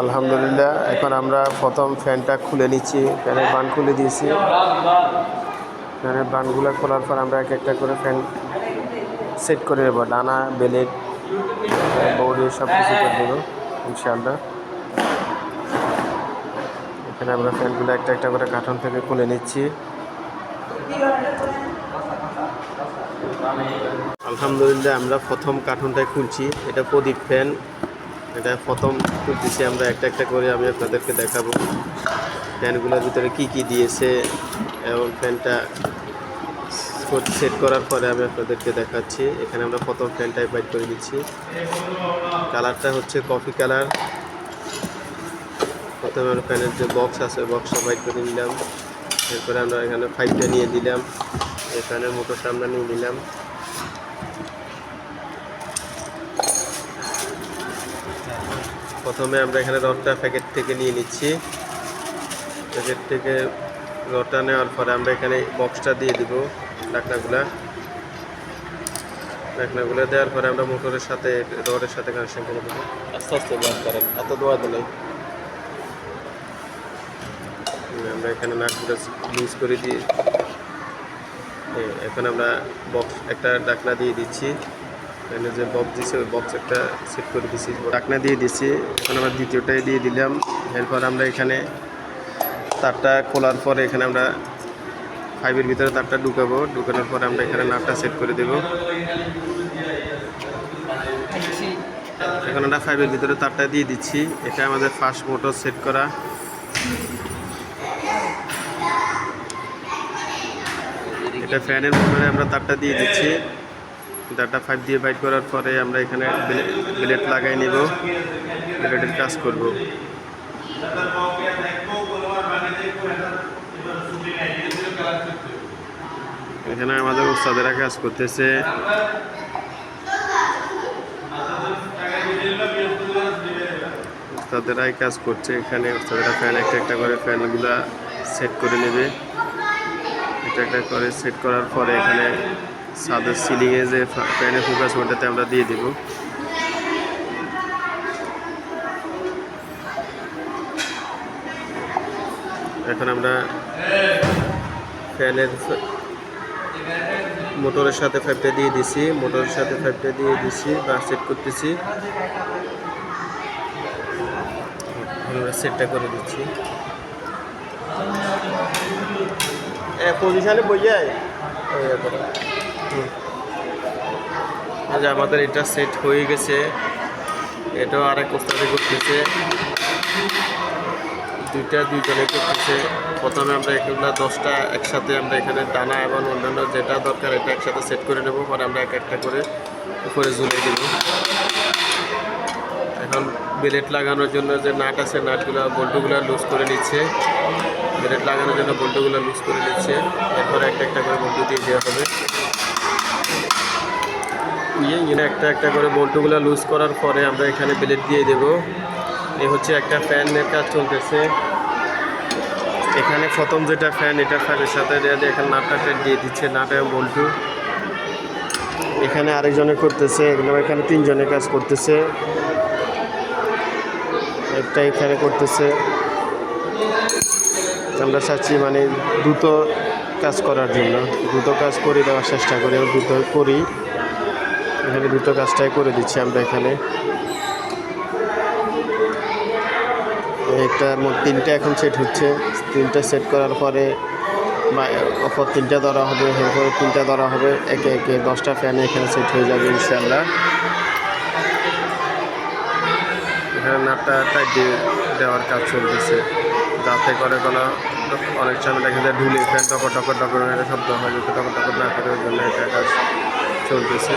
আলহামদুলিল্লাহ, এখন আমরা প্রথম ফ্যানটা খুলে নিচ্ছি, ফ্যানের বান খুলে দিয়েছি। ফ্যানের বানগুলো খোলার পর আমরা এক একটা করে ফ্যান সেট করে দেবো ডানা, বেলেট, বৌডি সব কিছু করে দেবো ইনশাআল্লাহ। এখানে আমরা ফ্যানগুলো একটা একটা করে কার্টন থেকে খুলে নিচ্ছি। আলহামদুলিল্লাহ, আমরা প্রথম কার্টুনটাই খুলছি, এটা প্রদীপ ফ্যান। এটা প্রথম খুলতেছি আমরা একটা একটা করে আমি আপনাদেরকে দেখাবো। ফ্যানগুলোর ভিতরে কি কি দিয়েছে এবং ফ্যানটা সেট করার পরে আমি আপনাদেরকে দেখাচ্ছি। এখানে আমরা প্রথম ফ্যানটাই বাইট করে দিচ্ছি। কালারটা হচ্ছে কফি কালার। প্রথমে আমরা ফ্যানের যে বক্স আছে বক্সটা বাইট করে নিলাম। এরপরে আমরা এখানে ফাইভটা নিয়ে দিলাম। ফ্যানের মোটরটা আমরা নিয়ে নিলাম। প্রথমে আমরা এখানে রডটা প্যাকেট থেকে নিয়ে নিচ্ছি। প্যাকেট থেকে রডটা নেওয়ার পরে আমরা এখানে বক্সটা দিয়ে দিব ঢাকনাগুলা। ঢাকনাগুলো দেওয়ার পরে আমরা মোটরের সাথে রডের সাথে কানেকশন করে দেবো। আস্তে আস্তে বাদ করেন এত দোয়া দিলেই আমরা এখানে নাটগুলো লুজ করে এ, এখন আমরা বক্স একটা ডাকনা দিয়ে দিচ্ছি। এখানে যে বক্স দিছে, ওই বক্স একটা সেট করে দিচ্ছি ডাকনা দিয়ে দিচ্ছি এখন আমরা দ্বিতীয়টাই দিয়ে দিলাম। এরপর আমরা এখানে তারটা খোলার পরে এখানে আমরা ফাইভের ভিতরে তারটা ঢুকাবো। ঢুকানোর পরে আমরা এখানে নাটটা সেট করে দেবো। এখন আমরা ফাইভের ভিতরে তারটা দিয়ে দিচ্ছি। এটা আমাদের ফার্স্ট মোটর সেট করা। এটা ফ্যানের মোটরে আমরা তারটা দিয়ে দিচ্ছি। তারটা ফাইভ দিয়ে বাইট করার পরে আমরা এখানে ব্লেড লাগাই নেব। ব্লেডের কাজ করব। এখানে আমাদের উস্তাদেরা কাজ করতেছে। উস্তাদেরাই কাজ করছে এখানে। উস্তাদেরা ফ্যান একটা একটা করে ফ্যানগুলা সেট করে নেবে। একটা একটা করে সেট করার পরে এখানে সাদের সিলিংয়ে যে ফ্যানে ফোকাস ওটাতে আমরা দিয়ে দেব। এখন আমরা ফ্যানের মোটরের সাথে ফাইভটা দিয়ে দিছি মোটরের সাথে ফাইভটা দিয়ে দিছি বা সেট করতেছি। আমরা সেটটা করে দিচ্ছি। পজিশনে বইয়ে আজ আমাদের এটা সেট হয়ে গেছে। এটাও আরেক ওস্তাদে করতেছে দুইটা, দুইজনে করতেছে প্রথমে আমরা এগুলো দশটা একসাথে আমরা এখানে দানা এবং অন্যান্য যেটা দরকার এটা একসাথে সেট করে নেব। পরে আমরা এক একটা করে উপরে ঝুলে দেব। এখন বেলেট লাগানোর জন্য যে নাট আছে, নাটগুলো, বল্টুগুলো লুজ করে নিচ্ছে। বেলেট লাগানোর জন্য বল্টুগুলো লুজ করে নিচ্ছে। এরপরে একটা একটা করে বল্টু দিয়ে দেওয়া হবে। দিয়ে একটা একটা করে বল্টুগুলো লুজ করার পরে আমরা এখানে বেলেট দিয়ে দেব। এই হচ্ছে একটা ফ্যানের কাজ চলতেছে। এখানে প্রথম যেটা ফ্যান এটা ফ্যানের সাথে দেওয়া দিয়ে এখানে নাটটা দিয়ে দিচ্ছে, নাট এবং বল্টু। এখানে আরেকজনে করতেছে, এগুলো এখানে তিনজনে কাজ করতেছে। একটা এখানে করতেছে। আমরা চাচ্ছি মানে দ্রুত কাজ করার জন্য, দ্রুত কাজ করে দেওয়ার চেষ্টা করি, দ্রুত করি। এখানে দ্রুত কাজটাই করে দিচ্ছি আমরা এখানে। একটা মোট তিনটা এখন সেট হচ্ছে। তিনটা সেট করার পরে অপর তিনটা ধরা হবে, এরপরে তিনটা ধরা হবে। একে একে দশটা ফ্যান এখানে সেট হয়ে যাবে ইনশাল্লাহ এখানে নাটটা টাইট দেওয়ার কাজ চলতেছে। যাতে করে কোনো অনেক সময় দেখা যায় ঢুলে ফ্যান টকর টকর টকর শব্দ হয় যাতে টকর টকর না করে ওই জন্য এটা কাজ চলতেছে।